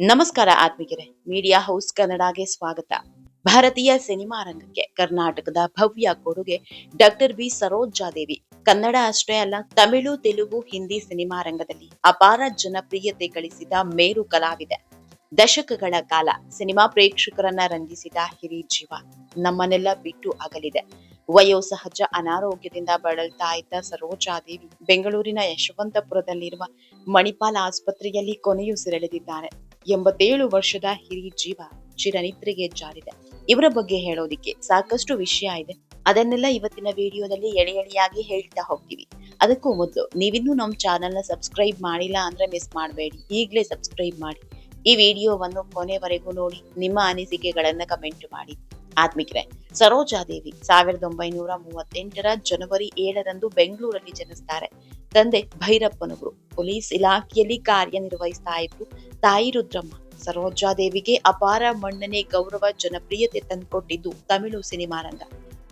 ನಮಸ್ಕಾರ ಆತ್ಮಿಕರೇ media house ಕನ್ನಡಗೆ ಸ್ವಾಗತ. ಭಾರತೀಯ ಸಿನಿಮಾ ರಂಗಕ್ಕೆ ಕರ್ನಾಟಕದ ಭವ್ಯ ಕೊಡುಗೆ ಡಾಕ್ಟರ್ ಬಿ ಸರೋಜಾದೇವಿ. ಕನ್ನಡ ಅಷ್ಟೇ ಅಲ್ಲ, ತಮಿಳು, ತೆಲುಗು, ಹಿಂದಿ ಸಿನಿಮಾ ರಂಗದಲ್ಲಿ ಅಪಾರ ಜನಪ್ರಿಯತೆ ಗಳಿಸಿದ ಮೇರು ಕಲಾವಿದೆ. ದಶಕಗಳ ಕಾಲ ಸಿನಿಮಾ ಪ್ರೇಕ್ಷಕರನ್ನ ರಂಜಿಸಿದ ಹಿರಿ ಜೀವ ನಮ್ಮನ್ನೆಲ್ಲ ಬಿಟ್ಟು ಅಗಲಿದೆ. ವಯೋಸಹಜ ಅನಾರೋಗ್ಯದಿಂದ ಬಳಲ್ತಾ ಇದ್ದ ಸರೋಜಾದೇವಿ ಬೆಂಗಳೂರಿನ ಯಶವಂತಪುರದಲ್ಲಿರುವ ಮಣಿಪಾಲ್ ಆಸ್ಪತ್ರೆಯಲ್ಲಿ ಕೊನೆಯುಸಿರೆಳೆದಿದ್ದಾರೆ. ಎಂಬತ್ತೇಳು ವರ್ಷದ ಹಿರಿ ಜೀವ ಚಿರನಿದ್ರೆಗೆ ಜಾರಿದೆ. ಇವರ ಬಗ್ಗೆ ಹೇಳೋದಿಕ್ಕೆ ಸಾಕಷ್ಟು ವಿಷಯ ಇದೆ. ಅದನ್ನೆಲ್ಲ ಇವತ್ತಿನ ವಿಡಿಯೋದಲ್ಲಿ ಎಳೆ ಎಳೆಯಾಗಿ ಹೇಳ್ತಾ ಹೋಗ್ತೀವಿ. ಅದಕ್ಕೂ ಮೊದಲು ನೀವಿನ್ನೂ ನಮ್ಮ ಚಾನೆಲ್ನ ಸಬ್ಸ್ಕ್ರೈಬ್ ಮಾಡಿಲ್ಲ ಅಂದ್ರೆ ಮಿಸ್ ಮಾಡಬೇಡಿ. ಈಗಲೇ ಸಬ್ಸ್ಕ್ರೈಬ್ ಮಾಡಿ. ಈ ವಿಡಿಯೋವನ್ನು ಕೊನೆವರೆಗೂ ನೋಡಿ, ನಿಮ್ಮ ಅನಿಸಿಕೆಗಳನ್ನ ಕಮೆಂಟ್ ಮಾಡಿ. ಆತ್ಮಿಕರೆ, ಸರೋಜಾದೇವಿ ಸಾವಿರದ ಒಂಬೈನೂರ ಮೂವತ್ತೆಂಟರ ಜನವರಿ ಏಳರಂದು ಬೆಂಗಳೂರಲ್ಲಿ ಜನಿಸ್ತಾರೆ. ತಂದೆ ಭೈರಪ್ಪನವರು ಪೊಲೀಸ್ ಇಲಾಖೆಯಲ್ಲಿ ಕಾರ್ಯನಿರ್ವಹಿಸ್ತಾ ಇದ್ರು. ತಾಯಿ ರುದ್ರಮ್ಮ ಸರೋಜಾದೇವಿಗೆ ಅಪಾರ ಮನ್ನಣೆ, ಗೌರವ, ಜನಪ್ರಿಯತೆ ತಂದುಕೊಟ್ಟಿದ್ದು ತಮಿಳು ಸಿನಿಮಾ ರಂಗ.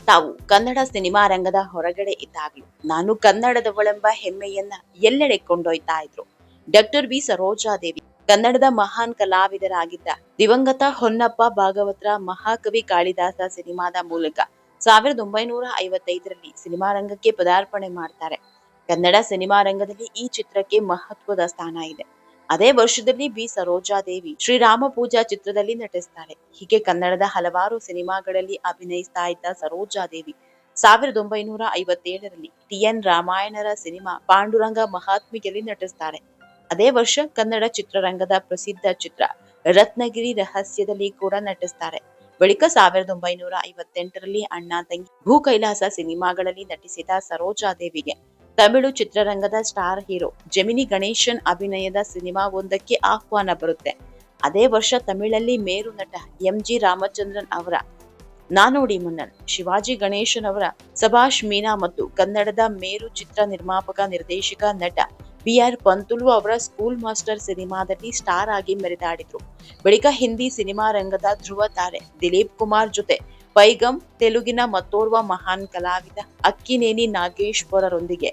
ತಾವು ಕನ್ನಡ ಸಿನಿಮಾ ರಂಗದ ಹೊರಗಡೆ ಇದ್ದಾಗಲೂ ನಾನು ಕನ್ನಡದವಳೆಂಬ ಹೆಮ್ಮೆಯನ್ನ ಎಲ್ಲೆಡೆ ಕೊಂಡೊಯ್ತಾ ಇದ್ರು. ಡಾಕ್ಟರ್ ಬಿ ಸರೋಜಾದೇವಿ ಕನ್ನಡದ ಮಹಾನ್ ಕಲಾವಿದರಾಗಿದ್ದ ದಿವಂಗತ ಹೊನ್ನಪ್ಪ ಭಾಗವತರ ಮಹಾಕವಿ ಕಾಳಿದಾಸ ಸಿನಿಮಾದ ಮೂಲಕ ಸಾವಿರದ ಒಂಬೈನೂರ ಐವತ್ತೈದರಲ್ಲಿ ಸಿನಿಮಾ ರಂಗಕ್ಕೆ ಪದಾರ್ಪಣೆ ಮಾಡ್ತಾರೆ. ಕನ್ನಡ ಸಿನಿಮಾ ರಂಗದಲ್ಲಿ ಈ ಚಿತ್ರಕ್ಕೆ ಮಹತ್ವದ ಸ್ಥಾನ ಇದೆ. ಅದೇ ವರ್ಷದಲ್ಲಿ ಬಿ. ಸರೋಜಾದೇವಿ ಶ್ರೀರಾಮ ಪೂಜಾ ಚಿತ್ರದಲ್ಲಿ ನಟಿಸ್ತಾರೆ. ಹೀಗೆ ಕನ್ನಡದ ಹಲವಾರು ಸಿನಿಮಾಗಳಲ್ಲಿ ಅಭಿನಯಿಸ್ತಾ ಇದ್ದ ಸರೋಜಾದೇವಿ ಸಾವಿರದ ಒಂಬೈನೂರ ಐವತ್ತೇಳರಲ್ಲಿ ಟಿ. ಎನ್. ರಾಮಾಯಣರ ಸಿನಿಮಾ ಪಾಂಡುರಂಗ ಮಹಾತ್ಮಿಗೆಯಲ್ಲಿ ನಟಿಸ್ತಾರೆ. ಅದೇ ವರ್ಷ ಕನ್ನಡ ಚಿತ್ರರಂಗದ ಪ್ರಸಿದ್ಧ ಚಿತ್ರ ರತ್ನಗಿರಿ ರಹಸ್ಯದಲ್ಲಿ ಕೂಡ ನಟಿಸ್ತಾರೆ. ಬಳಿಕ ಸಾವಿರದ ಒಂಬೈನೂರ ಐವತ್ತೆಂಟರಲ್ಲಿ ಅಣ್ಣ ತಂಗಿ ಭೂ ಕೈಲಾಸ ಸಿನಿಮಾಗಳಲ್ಲಿ ನಟಿಸಿದ ಸರೋಜಾದೇವಿಗೆ ತಮಿಳು ಚಿತ್ರರಂಗದ ಸ್ಟಾರ್ ಹೀರೋ ಜೆಮಿನಿ ಗಣೇಶನ್ ಅಭಿನಯದ ಸಿನಿಮಾ ಒಂದಕ್ಕೆ ಆಹ್ವಾನ ಬರುತ್ತೆ. ಅದೇ ವರ್ಷ ತಮಿಳಲ್ಲಿ ಮೇರು ನಟ ಎಂ ಜಿ ರಾಮಚಂದ್ರನ್ ಅವರ ನಾನೋಡಿ ಮುನ್ನನ್, ಶಿವಾಜಿ ಗಣೇಶನ್ ಅವರ ಸಭಾಷ್ ಮೀನಾ ಮತ್ತು ಕನ್ನಡದ ಮೇರು ಚಿತ್ರ ನಿರ್ಮಾಪಕ ನಿರ್ದೇಶಕ ನಟ ಬಿ ಆರ್ ಪಂತುಲು ಅವರ ಸ್ಕೂಲ್ ಮಾಸ್ಟರ್ ಸಿನಿಮಾದಲ್ಲಿ ಸ್ಟಾರ್ ಆಗಿ ಮೆರೆದಾಡಿದ್ರು. ಬಳಿಕ ಹಿಂದಿ ಸಿನಿಮಾ ರಂಗದ ಧ್ರುವ ತಾರೆ ದಿಲೀಪ್ ಕುಮಾರ್ ಜೊತೆ ಪೈಗಂ, ತೆಲುಗಿನ ಮತ್ತೋರ್ವ ಮಹಾನ್ ಕಲಾವಿದ ಅಕ್ಕಿನೇನಿ ನಾಗೇಶ್ವರರೊಂದಿಗೆ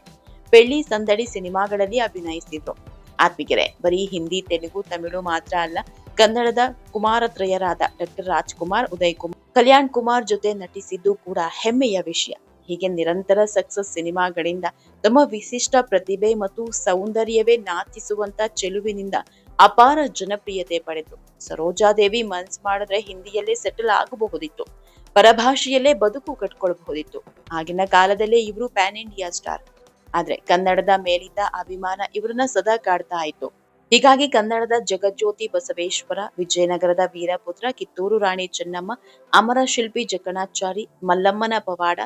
ಬೆಳ್ಳಿ ಸಂದಡಿ ಸಿನಿಮಾಗಳಲ್ಲಿ ಅಭಿನಯಿಸಿದ್ರು ಆತ್ಮಿಕೆರೆ, ಬರೀ ಹಿಂದಿ, ತೆಲುಗು, ತಮಿಳು ಮಾತ್ರ ಅಲ್ಲ, ಕನ್ನಡದ ಕುಮಾರತ್ರಯರಾದ ಡಾಕ್ಟರ್ ರಾಜ್ಕುಮಾರ್, ಉದಯ್ ಕುಮಾರ್, ಕಲ್ಯಾಣ್ ಕುಮಾರ್ ಜೊತೆ ನಟಿಸಿದ್ದು ಕೂಡ ಹೆಮ್ಮೆಯ ವಿಷಯ. ಹೀಗೆ ನಿರಂತರ ಸಕ್ಸಸ್ ಸಿನಿಮಾಗಳಿಂದ ತಮ್ಮ ವಿಶಿಷ್ಟ ಪ್ರತಿಭೆ ಮತ್ತು ಸೌಂದರ್ಯವೇ ನಾಚಿಸುವಂತ ಚೆಲುವಿನಿಂದ ಅಪಾರ ಜನಪ್ರಿಯತೆ ಪಡೆದ್ರು. ಸರೋಜಾದೇವಿ ಮನ್ಸ್ ಮಾಡಿದ್ರೆ ಹಿಂದಿಯಲ್ಲೇ ಸೆಟಲ್ ಆಗಬಹುದಿತ್ತು. ಪರಭಾಷೆಯಲ್ಲೇ ಬದುಕು ಕಟ್ಕೊಳ್ಬಹುದಿತ್ತು. ಆಗಿನ ಕಾಲದಲ್ಲೇ ಇವರು ಪ್ಯಾನ್ ಇಂಡಿಯಾ ಸ್ಟಾರ್. ಆದ್ರೆ ಕನ್ನಡದ ಮೇಲಿದ್ದ ಅಭಿಮಾನ ಇವರನ್ನ ಸದಾ ಕಾಡ್ತಾ ಇತ್ತು. ಹೀಗಾಗಿ ಕನ್ನಡದ ಜಗಜ್ಯೋತಿ ಬಸವೇಶ್ವರ, ವಿಜಯನಗರದ ವೀರಪುತ್ರ, ಕಿತ್ತೂರು ರಾಣಿ ಚೆನ್ನಮ್ಮ, ಅಮರ ಶಿಲ್ಪಿ ಜಕಣಾಚಾರಿ, ಮಲ್ಲಮ್ಮನ ಪವಾಡ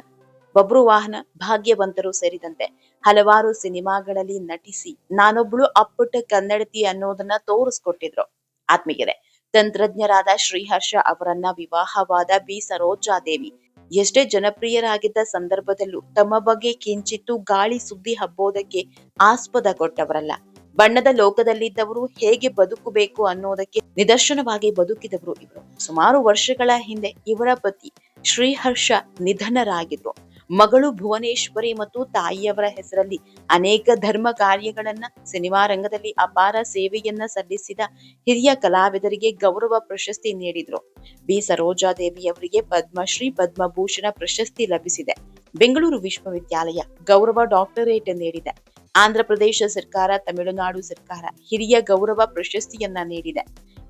ಬಬ್ರುವಾಹನ ಭಾಗ್ಯವಂತರು ಸೇರಿದಂತೆ ಹಲವಾರು ಸಿನಿಮಾಗಳಲ್ಲಿ ನಟಿಸಿ ನಾನೊಬ್ಳು ಅಪ್ಪುಟ್ಟ ಕನ್ನಡತಿ ಅನ್ನೋದನ್ನ ತೋರಿಸ್ಕೊಟ್ಟಿದ್ರು. ಆತ್ಮೀಯರೇ ತಂತ್ರಜ್ಞರಾದ ಶ್ರೀಹರ್ಷ ಅವರನ್ನ ವಿವಾಹವಾದ ಬಿ. ಸರೋಜಾದೇವಿ. ಎಷ್ಟೇ ಜನಪ್ರಿಯರಾಗಿದ್ದ ಸಂದರ್ಭದಲ್ಲೂ ತಮ್ಮ ಬಗ್ಗೆ ಕಿಂಚಿತ್ತು ಗಾಳಿ ಸುದ್ದಿ ಹಬ್ಬೋದಕ್ಕೆ ಆಸ್ಪದ ಕೊಟ್ಟವರಲ್ಲ ಬಣ್ಣದ ಲೋಕದಲ್ಲಿದ್ದವರು ಹೇಗೆ ಬದುಕಬೇಕು ಅನ್ನೋದಕ್ಕೆ ನಿದರ್ಶನವಾಗಿ ಬದುಕಿದವರು ಇವರು. ಸುಮಾರು ವರ್ಷಗಳ ಹಿಂದೆ ಇವರ ಪತಿ ಶ್ರೀಹರ್ಷ ನಿಧನರಾಗಿದ್ರು. ಮಗಳು ಭುವನೇಶ್ವರಿ ಮತ್ತು ತಾಯಿಯವರ ಹೆಸರಲ್ಲಿ ಅನೇಕ ಧರ್ಮ ಕಾರ್ಯಗಳನ್ನ ಸಿನಿಮಾ ರಂಗದಲ್ಲಿ ಅಪಾರ ಸೇವೆಯನ್ನ ಸಲ್ಲಿಸಿದ ಹಿರಿಯ ಕಲಾವಿದರಿಗೆ ಗೌರವ ಪ್ರಶಸ್ತಿ ನೀಡಿದ್ರು. ಬಿ. ಸರೋಜಾದೇವಿ ಅವರಿಗೆ ಪದ್ಮಶ್ರೀ ಪದ್ಮಭೂಷಣ ಪ್ರಶಸ್ತಿ ಲಭಿಸಿದೆ. ಬೆಂಗಳೂರು ವಿಶ್ವವಿದ್ಯಾಲಯ ಗೌರವ ಡಾಕ್ಟರೇಟ್ ನೀಡಿದೆ. ಆಂಧ್ರಪ್ರದೇಶ ಸರ್ಕಾರ, ತಮಿಳುನಾಡು ಸರ್ಕಾರ ಹಿರಿಯ ಗೌರವ ಪ್ರಶಸ್ತಿಯನ್ನ ನೀಡಿದೆ.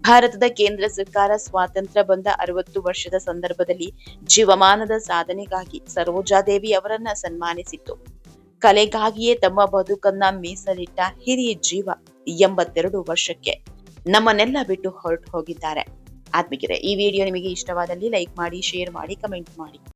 ಭಾರತದ ಕೇಂದ್ರ ಸರ್ಕಾರ ಸ್ವಾತಂತ್ರ್ಯ ಬಂದ ಅರವತ್ತು ವರ್ಷದ ಸಂದರ್ಭದಲ್ಲಿ ಜೀವಮಾನದ ಸಾಧನೆಗಾಗಿ ಸರೋಜಾದೇವಿ ಅವರನ್ನ ಸನ್ಮಾನಿಸಿತ್ತು. ಕಲೆಗಾಗಿಯೇ ತಮ್ಮ ಬದುಕನ್ನ ಮೀಸಲಿಟ್ಟ ಹಿರಿಯ ಜೀವ ಎಂಬತ್ತೆರಡು ವರ್ಷಕ್ಕೆ ನಮ್ಮನ್ನೆಲ್ಲ ಬಿಟ್ಟು ಹೊರಟು ಹೋಗಿದ್ದಾರೆ. ಆತ್ಮಿಕರೆ, ಈ ವಿಡಿಯೋ ನಿಮಗೆ ಇಷ್ಟವಾದಲ್ಲಿ ಲೈಕ್ ಮಾಡಿ, ಶೇರ್ ಮಾಡಿ, ಕಮೆಂಟ್ ಮಾಡಿ.